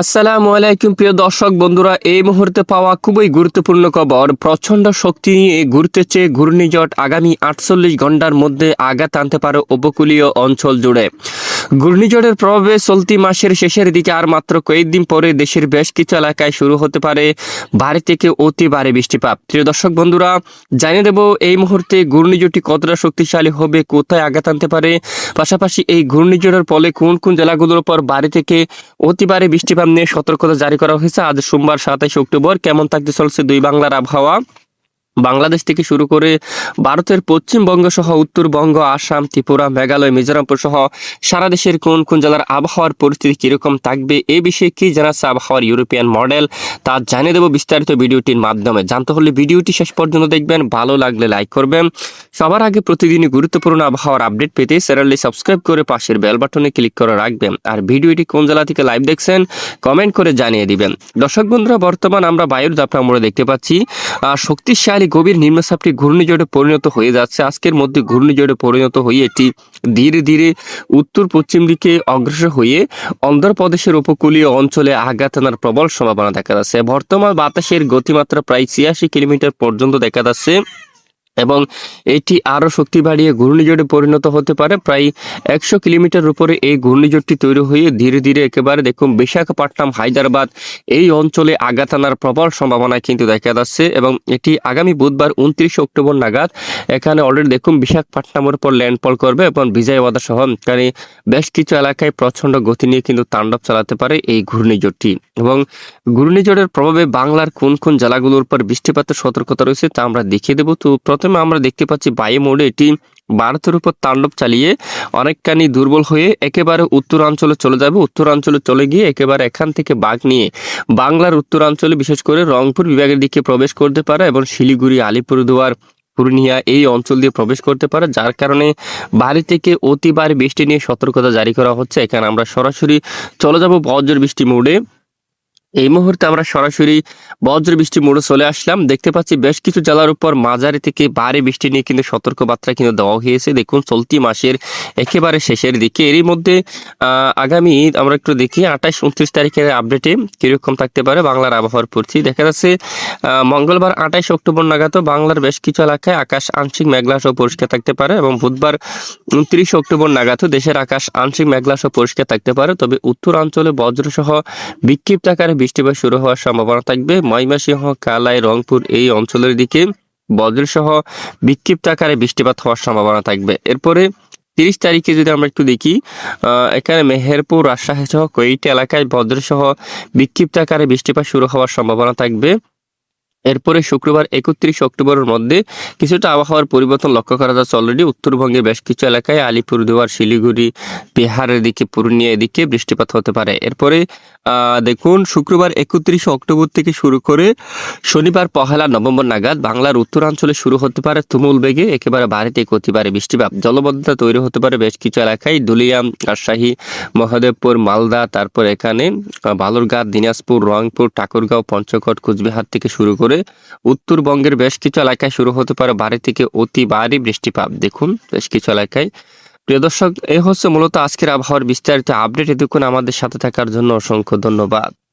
আসসালামু আলাইকুম, প্রিয় দর্শক বন্ধুরা, এই মুহূর্তে পাওয়া খুবই গুরুত্বপূর্ণ খবর। প্রচণ্ড শক্তি নিয়ে ঘুরতে চেয়ে ঘূর্ণিঝট আগামী আটচল্লিশ ঘণ্টার মধ্যে আঘাত আনতে পারে উপকূলীয় অঞ্চল জুড়ে। ঘূর্ণিঝড়ের প্রভাবে চলতি মাসের শেষের দিকে আর মাত্র কয়েকদিন পরে দেশের বেশ কিছু এলাকায় শুরু হতে পারে ভারী থেকে অতি ভারী বৃষ্টিপাত। প্রিয় দর্শক বন্ধুরা, জানিয়ে দেব এই মুহূর্তে ঘূর্ণিঝড়টি কতটা শক্তিশালী হবে, কোথায় আঘাত আনতে পারে? পাশাপাশি এই ঘূর্ণিঝড়ের ফলে কোন কোন জেলাগুলোর উপর বাড়ি থেকে অতি ভারী বৃষ্টিপাত নিয়ে সতর্কতা জারি করা হয়েছে? আজ সোমবার সাতাইশে অক্টোবর, কেমন থাকতে চলছে দুই বাংলার আবহাওয়া? বাংলাদেশ থেকে শুরু করে ভারতের পশ্চিমবঙ্গ সহ উত্তরবঙ্গ আসাম ত্রিপুরা মেঘালয় মিজোরামপুর সহ সারা দেশের কোন কোন জেলার আবহাওয়ার পরিস্থিতি কীরকম থাকবে এ বিষয়ে কি জানাচ্ছে আবহাওয়ার ইউরোপিয়ান মডেল তা জানিয়ে দেবো বিস্তারিত ভিডিওটির মাধ্যমে। জানতে হলে ভিডিওটি শেষ পর্যন্ত দেখবেন ভালো লাগলে লাইক করবেন। সবার আগে প্রতিদিনই গুরুত্বপূর্ণ আবহাওয়ার আপডেট পেতে চ্যানেলটি সাবস্ক্রাইব করে পাশের বেল বাটনে ক্লিক করে রাখবেন। আর ভিডিওটি কোন জেলা থেকে লাইভ দেখছেন কমেন্ট করে জানিয়ে দিবেন। দর্শক বন্ধুরা বর্তমান আমরা বায়ুর দাপটা মোড়ে দেখতে পাচ্ছি আহ, শক্তিশালী গভীর নিম্নচাপটি ঘূর্ণিঝড়ে পরিণত হয়ে যাচ্ছে। আজকের মধ্যে ঘূর্ণিঝড়ে পরিণত হয়ে এটি ধীরে ধীরে উত্তর পশ্চিম দিকে অগ্রসর হয়ে অন্ধ্রপ্রদেশের উপকূলীয় অঞ্চলে আঘাত আনার প্রবল সম্ভাবনা দেখা যাচ্ছে। বর্তমান বাতাসের গতিমাত্রা প্রায় ছিয়াশি কিলোমিটার পর্যন্ত দেখা যাচ্ছে। এবং এটি আরও শক্তি বাড়িয়ে ঘূর্ণিঝড়ে পরিণত হতে পারে। প্রায় একশো কিলোমিটার উপরে এই ঘূর্ণিঝড়টি তৈরি হয়ে ধীরে ধীরে একেবারে দেখুন বিশাখাপট্টনম, হায়দ্রাবাদ এই অঞ্চলে আঘাত আনার প্রবল সম্ভাবনা কিন্তু দেখা যাচ্ছে এবং এটি আগামী বুধবার উনত্রিশে অক্টোবর নাগাদ এখানে অলরেডি দেখুন বিশাখাপট্টনমের উপর ল্যান্ডফল করবে এবং বিজয়বাদা সহ এখানে বেশ কিছু এলাকায় প্রচণ্ড গতি নিয়ে কিন্তু তাণ্ডব চালাতে পারে এই ঘূর্ণিঝড়টি। এবং ঘূর্ণিঝড়ের প্রভাবে বাংলার কোন কোন জেলাগুলোর উপর বৃষ্টিপাতের সতর্কতা রয়েছে তা আমরা দেখিয়ে দেবো। তো প্রথমে আমরা দেখতে পাচ্ছি বায়ু মোড়ে এটি ভারতের উপর তাণ্ডব চালিয়ে অনেকখানি দুর্বল হয়ে একেবারে উত্তরাঞ্চলে চলে যাবে। উত্তরাঞ্চলে চলে গিয়ে একেবারে এখান থেকে বাঘ নিয়ে বাংলার উত্তরাঞ্চলে, বিশেষ করে রংপুর বিভাগের দিকে প্রবেশ করতে পারে এবং শিলিগুড়ি, আলিপুরদুয়ার, পূর্ণিয়া এই অঞ্চল দিয়ে প্রবেশ করতে পারে, যার কারণে বাড়ি থেকে অতিবার বৃষ্টি নিয়ে সতর্কতা জারি করা হচ্ছে। এখানে আমরা সরাসরি চলে যাব বজ্র বৃষ্টি মোড়ে। এই মুহূর্তে আমরা সরাসরি বজ্র বৃষ্টি মোড়ে চলে আসলাম। দেখতে পাচ্ছি বেশ কিছু জেলার উপর মাঝারি থেকে ভারী বৃষ্টি নিয়ে কিন্তু সতর্ক বার্তা কিন্তু দেওয়া হয়েছে। দেখুন, চলতি মাসের একেবারে শেষের দিকে। এরই মধ্যে আগামী আমরা একটু দেখি, আঠাশ, উনত্রিশ তারিখের আপডেটে কীরকম থাকতে পারে বাংলার আবহাওয়ার পরিস্থিতি। দেখা যাচ্ছে মঙ্গলবার আঠাশ অক্টোবর নাগাদ বাংলার বেশ কিছু এলাকায় আকাশ আংশিক মেঘলা সহ পরিষ্কার থাকতে পারে এবং বুধবার উনত্রিশ অক্টোবর নাগাদ দেশের আকাশ আংশিক মেঘলা সহ পরিষ্কার থাকতে পারে। তবে উত্তরাঞ্চলে বজ্রসহ বিক্ষিপ্ত আকারে বৃষ্টিপাত শুরু হওয়ার সম্ভাবনা থাকবে। ময়মাসিংহ কালাই, রংপুর এই অঞ্চলের দিকে বজ্রসহ বিক্ষিপ্ত আকারে বৃষ্টিপাত হওয়ার সম্ভাবনা থাকবে। এরপরে তিরিশ তারিখে যদি আমরা একটু দেখি এখানে মেহেরপুর, রাজশাহী সহ কয়েকটি এলাকায় বজ্রসহ বিক্ষিপ্ত আকারে বৃষ্টিপাত শুরু হওয়ার সম্ভাবনা থাকবে। এরপরে শুক্রবার একত্রিশ অক্টোবরের মধ্যে কিছুটা আবহাওয়ার পরিবর্তন লক্ষ্য করা যাচ্ছে। অলরেডি উত্তরবঙ্গের বেশ কিছু এলাকায় আলিপুরদুয়ার শিলিগুড়ি, বিহারের দিকে পূর্ণিয়া এদিকে বৃষ্টিপাত হতে পারে। এরপরে দেখুন, শুক্রবার একত্রিশ অক্টোবর থেকে শুরু করে শনিবার পহেলা নভেম্বর নাগাদ বাংলার উত্তরাঞ্চলে শুরু হতে পারে তুমুল বেগে, একেবারে বাড়িতে অতিবারে বৃষ্টিপাত। জলবদ্ধতা তৈরি হতে পারে বেশ কিছু এলাকায়। দুলিয়াম রাজশাহী, মহাদেবপুর, মালদা, তারপর এখানে বালুরঘাট, দিনাজপুর, রংপুর, ঠাকুরগাঁও পঞ্চকট কুচবিহার থেকে শুরু করে উত্তরবঙ্গের বেশ কিছু এলাকায় শুরু হতে পারে বাড়ি থেকে অতি ভারী বৃষ্টিপাত। দেখুন, বেশ কিছু এলাকায়। প্রিয় দর্শক এই হচ্ছে মূলত আজকের আবহাওয়ার বিস্তারিত আপডেট। দেখুন আমাদের সাথে থাকার জন্য অসংখ্য ধন্যবাদ।